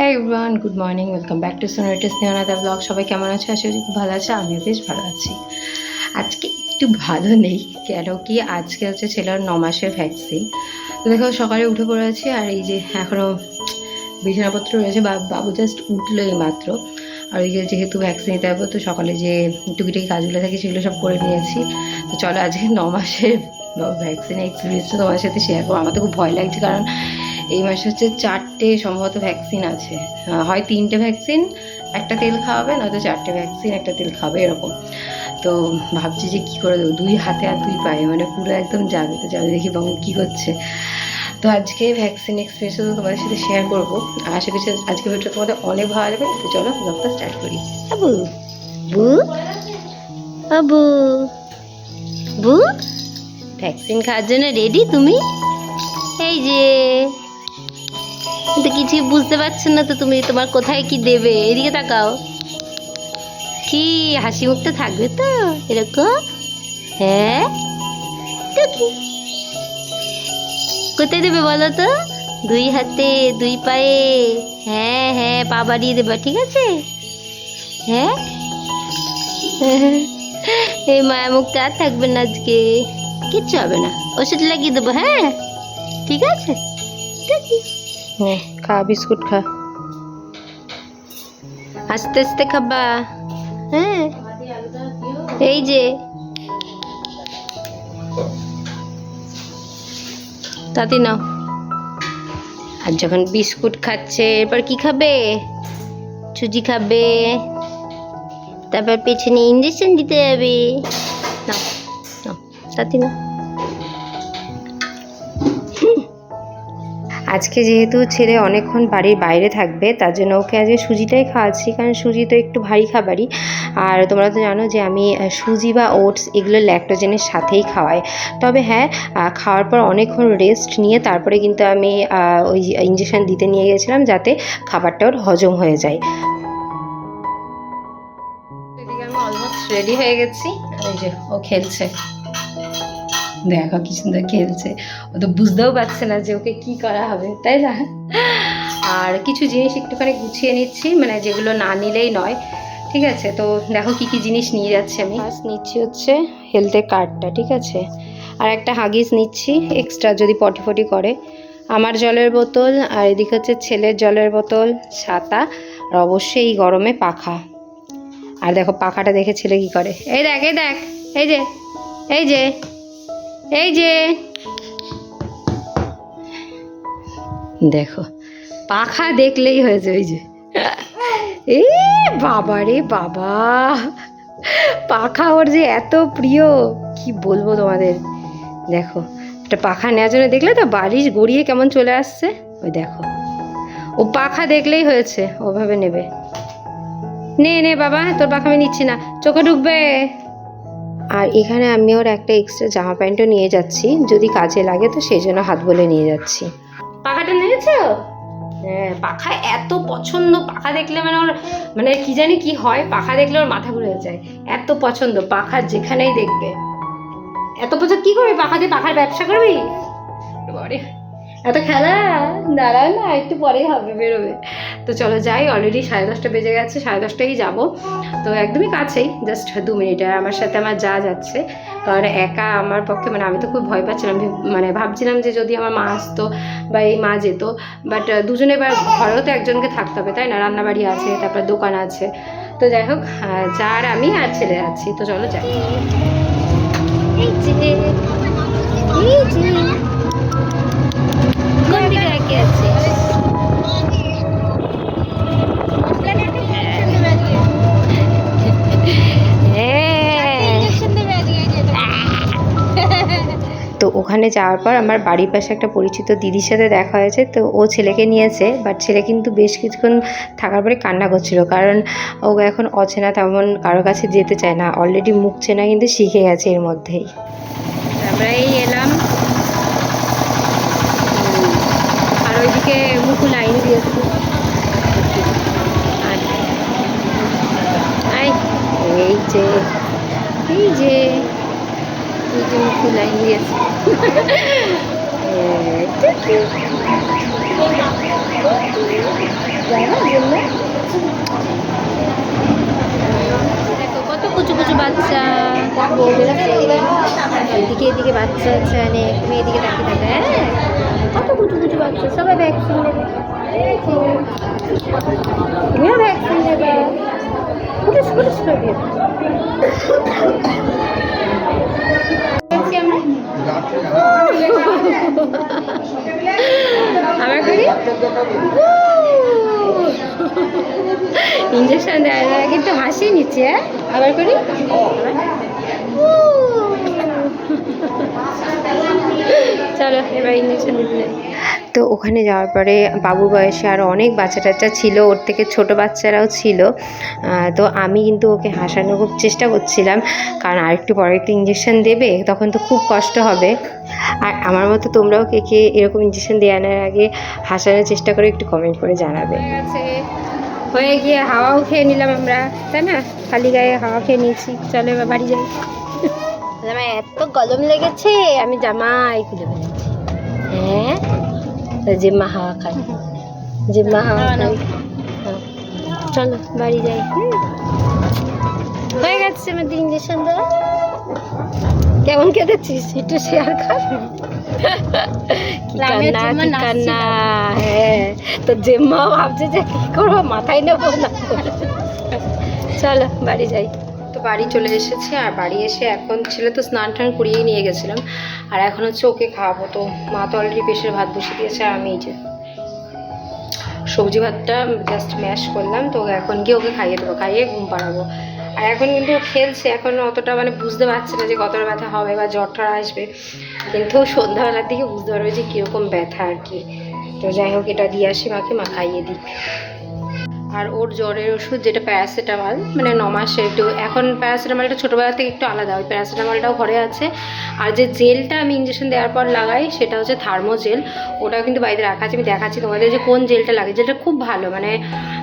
হ্যাঁ everyone good morning welcome back to সোনারিটাস নেওয়ানাদা blog সবাই কেমন আছে? করি খুব ভালো আছে। আমিও বেশ ভালো আছি। আজকে একটু ভালো নেই। কেন কি? আজকে হচ্ছে ছেলের ন মাসের ভ্যাকসিন তো দেখো, সকালে উঠে পড়েছি আর এই যে এখনও বিছানাপত্র রয়েছে। বা বাবু জাস্ট উঠল এই মাত্র। আর ওই যেহেতু ভ্যাকসিন নিতে হবে, তো সকালে যে টুকিটাকি কাজগুলো থাকে সেগুলো সব করে নিয়েছি। তো চলো আজকে ন মাসের ভ্যাকসিন এক্সপিরিয়েন্সটা তোমার সাথে শেয়ার করব। আমার তো খুব ভয় লাগছে, কারণ এই মাসে হচ্ছে চারটে সম্ভবত ভ্যাকসিন আছে। হয় তিনটে ভ্যাকসিন একটা তেল খাওয়াবে নয়তো চারটে ভ্যাকসিন একটা তেল খাবে এরকম। তো ভাবছি যে কী করে দেবো দুই হাতে আর দুই পায়ে মানে পুরো একদম যাবে তো যাবে দেখি বাবু কী করছে তো আজকে ভ্যাকসিন এক্সপিরিয়েন্স তো তোমাদের সাথে শেয়ার করব। আশা করছি আজকে ভিডিও তোমাদের অনেক ভালো লাগবে। তো চলো ব্লগটা স্টার্ট করি। আবু বু আবু বু। ভ্যাকসিন খাওয়ার জন্য রেডি তুমি? এই যে। তো কিছুই বুঝতে পারছ না তো তুমি তোমার কোথায় কি দেবে? এদিকে তাকাও। কি, হাসি মুখটা থাকবে তো? এরকম? হ্যাঁ? কোথায় দেবে বলো তো? দুই হাতে, দুই পায়ে। হ্যাঁ হ্যাঁ পা বাড়িয়ে দেবা, ঠিক আছে? হ্যাঁ? এই মায়া মুখটা আর থাকবে না আজকে। কিচ্ছু হবে না। ওষুধ লাগিয়ে দেবো হ্যাঁ? ঠিক আছে? হ্যাঁ খা, বিস্কুট খা। আস্তে আস্তে খাবা। হ্যাঁ এই যে। তাতে নাও। আর যখন বিস্কুট খাচ্ছে, এরপর কি খাবে? সুজি খাবে। তারপর পেছনে ইঞ্জেকশন দিতে যাবে। নাও, তাতে নাও। আজকে যেহেতু ছেলে অনেকক্ষণ বাড়ির বাইরে থাকবে, তার জন্য ওকে আজকে সুজিটাই খাওয়াচ্ছি, কারণ সুজি তো একটু ভারী খাবারই। আর তোমরা তো জানো যে আমি সুজি বা ওটস এগুলো ল্যাক্টোজেনের সাথেই খাওয়াই। তবে হ্যাঁ খাওয়ার পর অনেকক্ষণ রেস্ট নিয়ে তারপরে কিন্তু আমি ওই ইঞ্জেকশন দিতে নিয়ে গেছিলাম যাতে খাবারটা ওর হজম হয়ে যায়। রেডি হয়ে গেছি। এই যে, ও খেলছে। দেখো কি সুন্দর খেলছে। ও তো বুঝতেও পারছে না যে ওকে কি করা হবে, তাই না? আর কিছু জিনিস একটুখানি গুছিয়ে নিচ্ছি মানে যেগুলো না নিলেই নয়। ঠিক আছে, তো দেখো কি কি জিনিস নিয়ে যাচ্ছি আমি। ফার্স্ট নিচ্ছি হচ্ছে হেলথের কার্ডটা ঠিক আছে? আর একটা হাগিস নিচ্ছি এক্সট্রা যদি পটি ফটি করে। আমার জলের বোতল, আর এদিকে হচ্ছে ছেলের জলের বোতল ছাতা আর অবশ্যই এই গরমে পাখা। আর দেখো পাখাটা দেখে ছেলে কি করে? এই দেখ এই দেখ, এই যে এই যে। এই যে। দেখো, পাখা দেখলেই হয়েছে ওই যে। এ বাবা রে বাবা। পাখা ওর যে এত প্রিয়, কি বলব তোমাদের? দেখো, একটা পাখা নেওয়ার জন্য দেখলে তো বালিশ গড়িয়ে কেমন চলে আসছে? ওই দেখো। ও পাখা দেখলেই হয়েছে, ওভাবে নেবে। নে নে বাবা, তোর পাখা আমি নিচ্ছি না। চোখে ঢুকবে। আর এখানে আমি ওর একটা এক্সট্রা জামা প্যান্টও নিয়ে যাচ্ছি, যদি কাজে লাগে তো সেই জন্য হাত বলে নিয়ে যাচ্ছি। পাখাটা নিয়েছো হ্যাঁ পাখা এত পছন্দ, পাখা দেখলে মানে ওর মানে কি জানি কি হয়, পাখা দেখলে ওর মাথা ঘুরে যায়। এত পছন্দ, পাখা যেখানেই দেখবে। এত পছন্দ কি করবি পাখা? দিয়ে পাখার ব্যবসা করবি? এত খেলা? দাঁড়াও না, একটু পরেই হবে, বেরোবে। তো চলো যাই অলরেডি সাড়ে দশটা বেজে গেছে, সাড়ে দশটাই যাব। তো একদমই কাছেই জাস্ট দু মিনিট আর আমার সাথে আমার যা যাচ্ছে। কারণ একা আমার পক্ষে মানে আমি তো খুব ভয় পাচ্ছিলাম মানে ভাবছিলাম যে যদি আমার মা আসতো বা এই মা যেত বাট দুজনে এবার ঘরেও তো একজনকে থাকতে হবে, তাই না? রান্নাবাড়ি আছে, তারপর দোকান আছে। তো যাই হোক যা আর আমি আর ছেলে আছি তো চলো যাই। এই তো ওখানে যাওয়ার পর আমার বাড়ির পাশে একটা পরিচিত দিদির সাথে দেখা হয়েছে তো ও ছেলেকে নিয়েছে বাট ছেলে কিন্তু বেশ কিছুক্ষণ থাকার পরে কান্না করছিল কারণ ও এখন অচেনা তেমন কারও কাছে যেতে চায় না অলরেডি মুখ চেনা কিন্তু শিখে গেছে এর মধ্যেই। আমরা এই এলাম আর ওইদিকে মুখু লাইন দিয়েছে আর আই এই এই যে এই যে মুখু লাইন কত কুচু কুচু বাচ্চা এদিকে এদিকে বাচ্চা আছে অনেক তুমি এদিকে তাকিয়ে থাকে হ্যাঁ কত কুচু কুচু বাচ্চা সবাই ভ্যাকসিন ফুটুস করে আমরা ইঞ্জেকশন দেওয়ার আগে একটু হাসি নিচ্ছে হ্যাঁ? আবার করি চলো এবার ইঞ্জেকশন দিতে। তো ওখানে যাওয়ার পরে বাবুর বয়সে আরও অনেক বাচ্চা টাচ্চা ছিল, ওর থেকে ছোট বাচ্চারাও ছিল। তো আমি কিন্তু ওকে হাসানোর খুব চেষ্টা করছিলাম, কারণ আরেকটু পরে একটু ইঞ্জেকশন দেবে, তখন তো খুব কষ্ট হবে। আর আমার মতো তোমরাও কে কে এরকম ইঞ্জেকশন দেওয়ানোর আগে হাসানোর চেষ্টা করে একটু কমেন্ট করে জানাবে। হয়ে গিয়ে হাওয়াও খেয়ে নিলাম আমরা, তাই না? খালি গায়ে হাওয়া খেয়ে নিয়েছি। চলো এবার বাড়ি যাই। আমার এত গরম লেগেছে, আমি জামাই খুলে ফেলেছি। হ্যাঁ? জিম্মা হাওয়া খাই জিম্মা হাওয়া খাই। চলো বাড়ি যাই। হয়ে গেছে আমাদের ইঞ্জেকশন দেওয়া কেমন কেঁদেছিস একটু শেয়ার কর। কান্না কি কান্না। হ্যাঁ তো ভাবছে যে কি করব মাথায় নেব না। চলো বাড়ি যাই। তো বাড়ি চলে এসেছে আর বাড়ি এসে এখন ছেলে তো স্নান টান করিয়েই নিয়ে গেছিলাম। আর এখন হচ্ছে ওকে খাওয়াবো। তো মা তো অলরেডি পেশের ভাত বসিয়ে দিয়েছে আর আমি এই যে সবজি ভাতটা জাস্ট ম্যাশ করলাম। তো এখন গিয়ে ওকে খাইয়ে দেবো, খাইয়ে ঘুম পাড়াবো। আর এখন কিন্তু ও খেলছে, এখন অতটা মানে বুঝতে পারছে না যে কতটা ব্যথা হবে বা জ্বর টর আসবে। কিন্তু সন্ধ্যাবেলার দিকে বুঝতে পারবে যে কীরকম ব্যথা আর কি। তো যাই হোক, এটা দিয়ে আসি মাকে, মা খাইয়ে দিই আর ওর জ্বরের ওষুধ যেটা প্যারাসিটামল মানে ন মাসের একটু, এখন প্যারাসিটামলটা ছোটোবেলা থেকে একটু আলাদা ওই প্যারাসিটামলটাও ঘরে আছে। আর যে জেলটা আমি ইঞ্জেকশন দেওয়ার পর লাগাই, সেটা হচ্ছে থার্মোজেল ওটাও কিন্তু বাড়িতে রাখা আছে। আমি দেখাচ্ছি তোমাদের যে কোন জেলটা লাগে। যেটা খুব ভালো মানে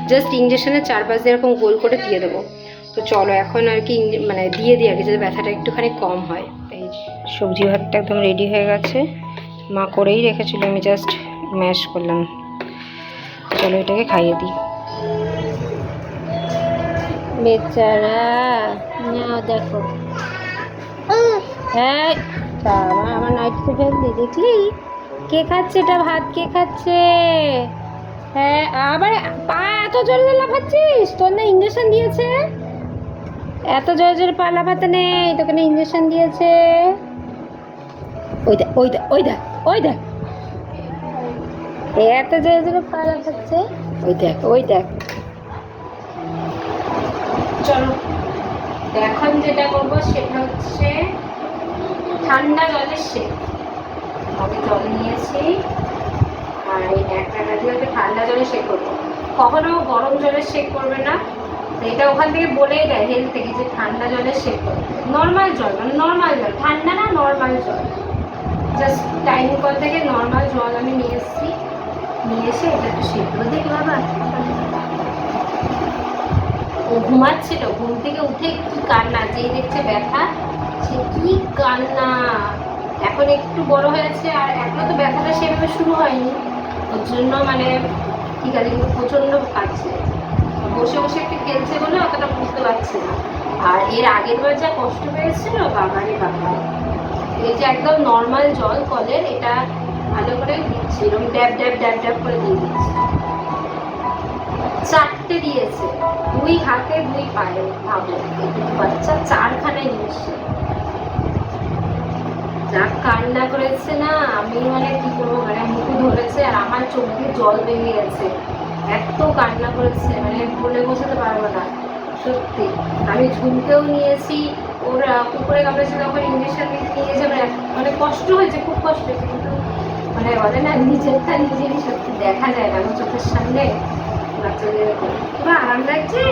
জাস্ট ইঞ্জেকশনের চারপাশ দিয়ে এরকম গোল করে দিয়ে দেবো। তো চলো এখন আর কি মানে দিয়ে দিই আর কি, যাতে ব্যথাটা একটুখানি কম হয়। এই সবজি ভাতটা একদম রেডি হয়ে গেছে। মা করেই রেখেছিল, আমি জাস্ট ম্যাশ করলাম। চলো এটাকে খাইয়ে দিই। বেচারা, নাও দেখো। হ্যাঁ তা আমার আমার নাইটকে ফেললি দেখলি? কে খাচ্ছে এটা ভাত? কে খাচ্ছে? হ্যাঁ আবার পা এত জোরে লাফাচ্ছিস? তোর না ইঞ্জেকশন দিয়েছে? এত জোরে জোরে পা লাফাতে নেই, তোকে না ইঞ্জেকশন দিয়েছে। ওই দেখ ওই দেখ ওই দেখ ওই দেখ। এত জোরে জোরে পা লাফাচ্ছে? ওই দেখ ওই দেখ। চলো। এখন যেটা করব সেটা হচ্ছে ঠান্ডা জলের শেক আমি জল নিয়েছি। আর এই ন্যাকড়াটা দিয়ে হচ্ছে ঠান্ডা জলে শেক করব। কখনো গরম জলে শেক করবে না। এটা ওখান থেকে বলেই দেয় হেলথ থেকে যে ঠান্ডা জলে শেক করবে নর্মাল জল মানে নর্মাল জল। ঠান্ডা না নর্মাল জল। জাস্ট টাইম কল থেকে নর্মাল জল আমি নিয়ে এসেছি। নিয়ে এসে এটা একটু শেক করব দেখি বাবা ঘুমাচ্ছিল, ঘুম থেকে উঠে কি কান্না? যেই দেখছে ব্যথা, সে কি কান্না? এখন একটু বড় হয়েছে আর এখনও তো ব্যথাটা সেভাবে শুরু হয়নি। ওর জন্য মানে ঠিক আছে, কিন্তু প্রচণ্ড কাঁদছে বসে বসে একটু খেলছে বলে অতটা বুঝতে পারছে না। আর এর আগের বার যা কষ্ট পেয়েছিল, বাবা রে বাবা। এই যে একদম নর্মাল জল, কলের, এটা ভালো করে দিচ্ছি। এরকম ড্যাব ড্যাব ড্যাব ড্যাব করে দিয়ে দিচ্ছি। চারটে দিয়েছে। দুই হাতে, দুই পায়ে, ভাবো। বাচ্চা চারখানে নিয়েছে। যা কান্না করেছে না? আমি মানে কি করব? মানে মুখে ধরেছে আর আমার চোখ দিয়ে জল বেরিয়ে গেছে। এত কান্না করেছে মানে বলে বোঝাতে পারব না। সত্যি, আমি ঝুমকেও নিয়েছি। ওর কুকুরে কামড়েছে তখন ইঞ্জেকশন দিতে নিয়ে গেছে মানে মানে কষ্ট হয়েছে, খুব কষ্ট হয়েছে। কিন্তু মানে বলে না, নিজেরটা নিজেরই সত্যি দেখা যায় না। আমার চোখের সামনে বাচ্চাদের। তোমার আরাম লাগছে।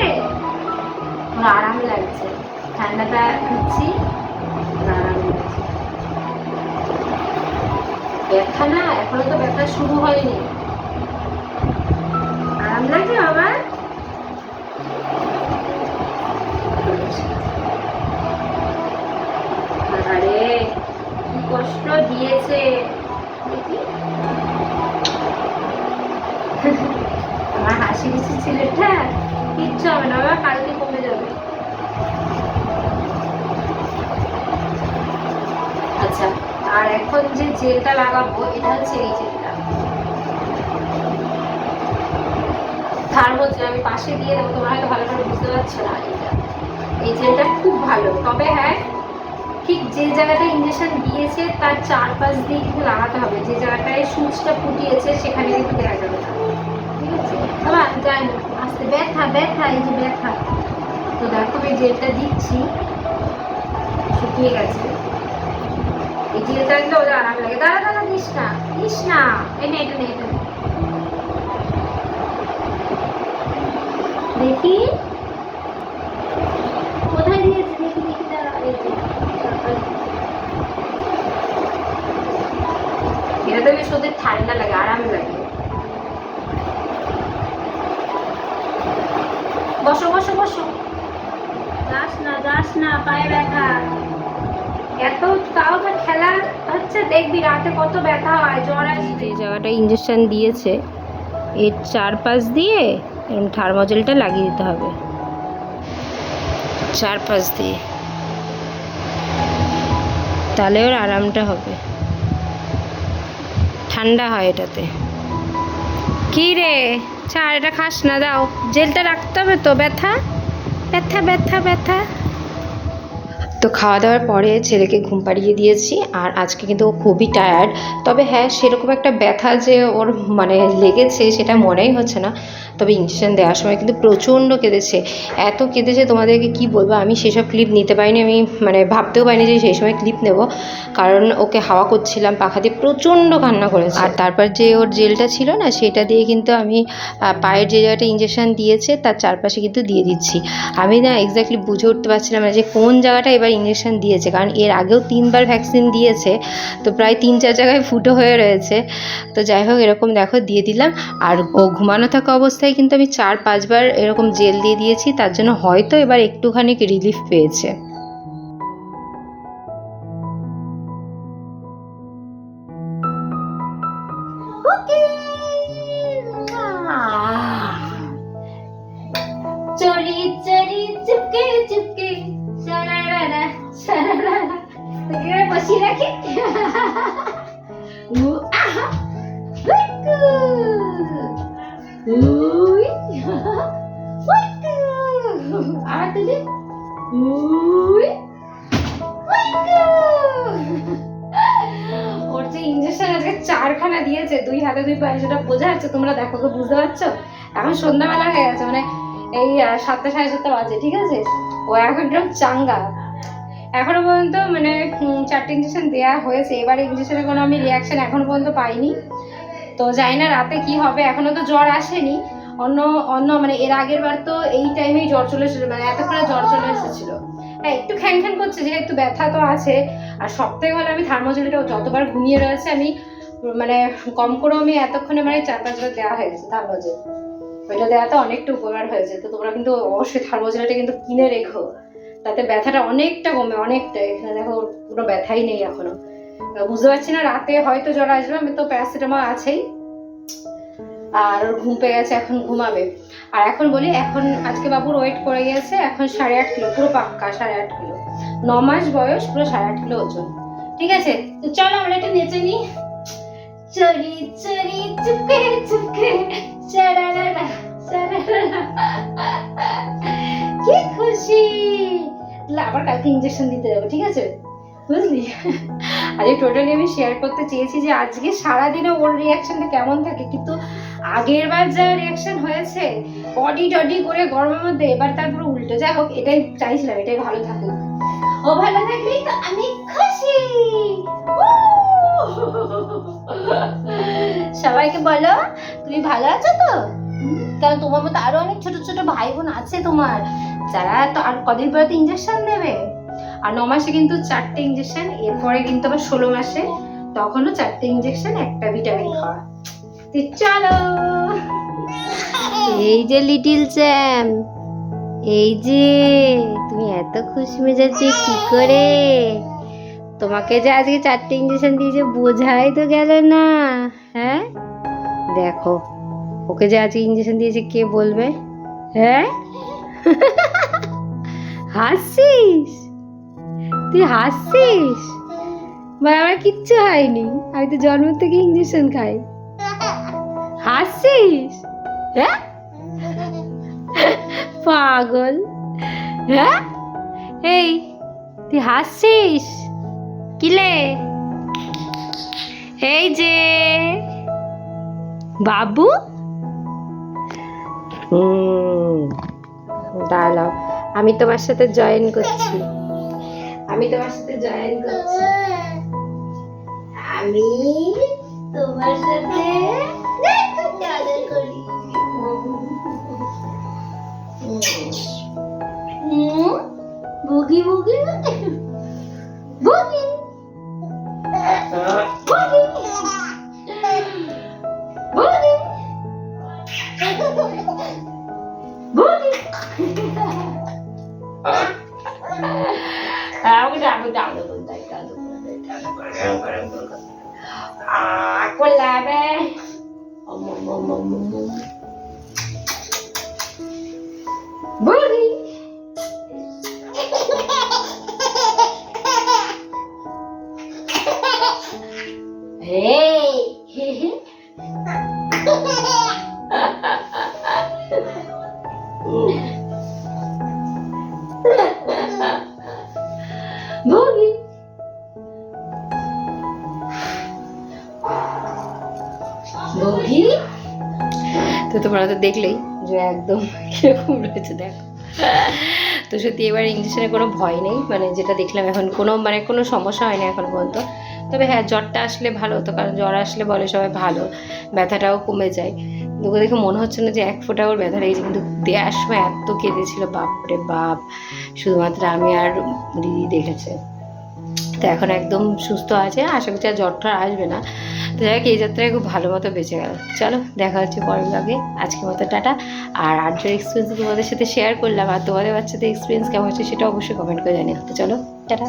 খুব আরাম লাগছে। ঠান্ডাটা ওর আরাম লাগছে। ব্যথা না, এখনও তো ব্যথা শুরু হয়নি। আরাম লাগছে বাবা আরে কি কষ্ট দিয়েছে দেখি আমার হাত কাশি গেছে ছেলেটা কিচ্ছু হবে, না বাবা কালকে কমে যাবে। আচ্ছা আর এখন যে জেলটা লাগাবো, এটা হচ্ছে এই জেলটা। থার্মোজেল আমি পাশে দিয়ে দেবো, তোমরা হয়তো ভালো করে বুঝতে পারছ না এটা এই জেলটা খুব ভালো। তবে হ্যাঁ ঠিক যে জায়গাটা ইঞ্জেকশন দিয়েছে, তার চারপাশ দিয়ে কিন্তু লাগাতে হবে। যে জায়গাটায় সুচটা ফুটিয়েছে, সেখানে কিন্তু দেওয়া যাবে না। ঠিক আছে? বাবা যাই না। আস্তে ব্যথা ব্যথা, এই যে ব্যথা। তো দেখো আমি জেলটা দিচ্ছি। শুকিয়ে গেছে। এই জেলটা দিলে ওদের আরাম লাগে। দাঁড়া দাঁড়া, দিস না দিস না। এই নে, এটা নে, এটা। দেখি। কোথায় দিয়েছে? দেখি দেখি, দাঁড়া, এই যে এটা তো বেশ ওদের ঠান্ডা লাগে। বসো বসো বসো। যাস না যাস না পায়ে ব্যথা। এত তাও তো খেলা হচ্ছে দেখবি রাতে কত ব্যথা হয় জ্বর আসবে। জায়গাটা ইঞ্জেকশন দিয়েছে। এর চারপাশ দিয়ে এরকম থার্মোজেলটা লাগিয়ে দিতে হবে। চারপাশ দিয়ে। তাহলে ওর আরামটা হবে। ঠান্ডা হয় এটাতে। কি রে? ছাড়, এটা খাস না, দাও। জেলটা রাখতে হবে তো, ব্যথা? ব্যথা ব্যথা ব্যথা। তো খাওয়া দাওয়ার পরে ছেলেকে ঘুম পাড়িয়ে দিয়েছি, আর আজকে কিন্তু ও খুবই টায়ার্ড তবে হ্যাঁ সেরকম একটা ব্যথা যে ওর মানে লেগেছে, সেটা মনেই হচ্ছে না। তবে ইঞ্জেকশন দেওয়ার সময় কিন্তু প্রচণ্ড কেঁদেছে। এত কেঁদেছে তোমাদেরকে কি বলব? আমি সেসব ক্লিপ নিতে পারিনি, আমি মানে ভাবতেও পারিনি যে সেই সময় ক্লিপ নেব। কারণ ওকে হাওয়া করছিলাম, পাখা দিয়ে প্রচণ্ড কান্না করেছে। আর তারপর যে ওর জেলটা ছিল না, সেটা দিয়ে কিন্তু আমি পায়ের যে জায়গাটা ইঞ্জেকশন দিয়েছে, তার চারপাশে কিন্তু দিয়ে দিচ্ছি। আমি না এক্স্যাক্টলি বুঝে উঠতে পারছিলাম না যে কোন জায়গাটা এবার ইঞ্জেকশন দিয়েছে। কারণ এর আগেও তিনবার ভ্যাকসিন দিয়েছে, তো প্রায় তিন চার জায়গায় ফুটো হয়ে রয়েছে। তো যাই হোক, এরকম দেখো, দিয়ে দিলাম। আর ও ঘুমানো থাকা অবস্থায় কিন্তু আমি চার, পাঁচবার এরকম জেল দিয়ে দিয়েছি, তার জন্য হয়তো এবার একটুখানি রিলিফ পেয়েছে। চড়ি চড়ি, চুপকে দুই পায়ে সেটা বোঝা যাচ্ছে, তোমরা দেখো, তো বুঝতে পারছ? এখন সন্ধ্যাবেলা হয়ে গেছে মানে এই সাতটা সাড়ে সাতটা বাজে, ঠিক আছে? ও এখন একদম চাঙ্গা। এখনও পর্যন্ত মানে চারটে ইঞ্জেকশন দেওয়া হয়েছে, এবার ইঞ্জেকশনের কোনো আমি রিয়াকশন এখনও পর্যন্ত পাইনি। তো জানি না রাতে কি হবে, এখনও তো জ্বর আসেনি। অন্য অন্য মানে এর আগের বার তো এই টাইমেই জ্বর চলে এসেছিল মানে এতক্ষণে জ্বর চলে এসেছিল। হ্যাঁ একটু খ্যান খ্যান করছে, যেহেতু ব্যথা তো আছে। আর সব থেকে ভালো আমি থার্মোজেলটা যতবার ঘুমিয়ে রয়েছে, আমি মানে কম করেও আমি এতক্ষণে মানে চার পাঁচবার দেওয়া হয়ে গেছে থার্মোজেল ওইটা দেওয়াতে অনেকটা উপকার হয়েছে। তো তোমরা কিন্তু অবশ্যই থার্মোজেলটা কিন্তু কিনে রেখো। তাতে ব্যথাটা অনেকটা কমে অনেকটা। এখানে দেখো কোনো ব্যথাই নেই এখনও। বুঝতে পারছি না, রাতে হয়তো জ্বর আসবে, আমি তো প্যারাসিটামল আছেই। আর ঘুম পেয়ে গেছে, এখন ঘুমাবে। আর এখন বলি, এখন আজকে বাবুর ওয়েট করে গেছে এখন সাড়ে আট কিলো, পুরো পাক্কা সাড়ে আট কিলো। ন মাস বয়স, পুরো সাড়ে আট কিলো ওজন। ঠিক আছে? তো চলো আমরা এটা নেচে নিই। চরি চরি চুপকে চুপকে চারারারা কি খুশি। আবার কালকে ইঞ্জেকশন দিতে যাব, ঠিক আছে? বুঝলি? আজকে টোটালি আমি শেয়ার করতে চেয়েছি যে আজকে সারাদিনে ওর রিয়াকশনটা কেমন থাকে, কিন্তু আগের বার যা রিয়াকশন হয়েছে বডি টডি করে গরমের মধ্যে, এবার তারপর উল্টো। যাই হোক, এটাই চাইছিলাম, এটাই ভালো থাকুক। ও ভালো থাকলেই তো আমি খুশি। সবাইকে বলো, তুমি ভালো আছো তো? কারণ তোমার মতো আরও অনেক ছোট ছোট ভাই বোন আছে তোমার, যারা তো আর কদিন পরে তো ইঞ্জেকশন দেবে আর ন মাসে কিন্তু চারটে ইঞ্জেকশন এরপরে কিন্তু আবার ষোলো মাসে, তখনও চারটে ইঞ্জেকশন একটা ভিটামিন খাওয়া। চলো। এই যে লিটিল চ্যাম এই যে, তুমি এত খুশি মেজাজে কি করে? তোমাকে যে আজকে চারটে ইঞ্জেকশন দিয়েছে, বোঝাই তো গেল না। হ্যাঁ? দেখো, ওকে যে আজকে ইঞ্জেকশন দিয়েছে, কে বলবে? হ্যাঁ? হাসছিস? তুই হাসছিস? বা আমার কিচ্ছু হয়নি। আমি তো জন্ম থেকে ইঞ্জেকশন খাই। হাসছিস? হ্যাঁ? পাগল। হ্যাঁ? এই, তুই হাসছিস? কিলে এই যে বাবু দাঁড়াও আমি তোমার সাথে জয়েন করছি আমি তোমার সাথে জয়েন করছি আমি তোমার সাথে বুগি বুগি বুগি তোমরা তো দেখলেই যে একদম কীরকম রয়েছে, দেখো। তো সত্যি এবার ইঞ্জেকশনের কোনো ভয় নেই মানে যেটা দেখলাম এখন কোনো মানে কোনো সমস্যা হয়নি এখন পর্যন্ত। তবে হ্যাঁ জ্বরটা আসলে ভালো হতো কারণ জ্বর আসলে বলে সবাই ভালো, ব্যথাটাও কমে যায়। তোকে দেখে মনে হচ্ছে না যে এক ফোঁটা ওর ব্যথা লেগেছে, কিন্তু দেওয়ার সময় এত কেঁদেছিল, বাপরে বাপ। শুধুমাত্র আমি আর দিদি দেখেছে। তো এখন একদম সুস্থ আছে, আশা করছি আর জ্বরটা আসবে না। তো যাই হোক, এই যাত্রায় খুব ভালো মতো বেঁচে গেল। চলো, দেখা হচ্ছে পরের ব্লগে আজকের মতো টাটা। আর আর আর্যর এক্সপিরিয়েন্স তোমাদের সাথে শেয়ার করলাম, আর তোমাদের বাচ্চাদের এক্সপিরিয়েন্স কেমন হচ্ছে সেটা অবশ্যই কমেন্ট করে জানিও। তো চলো, টাটা।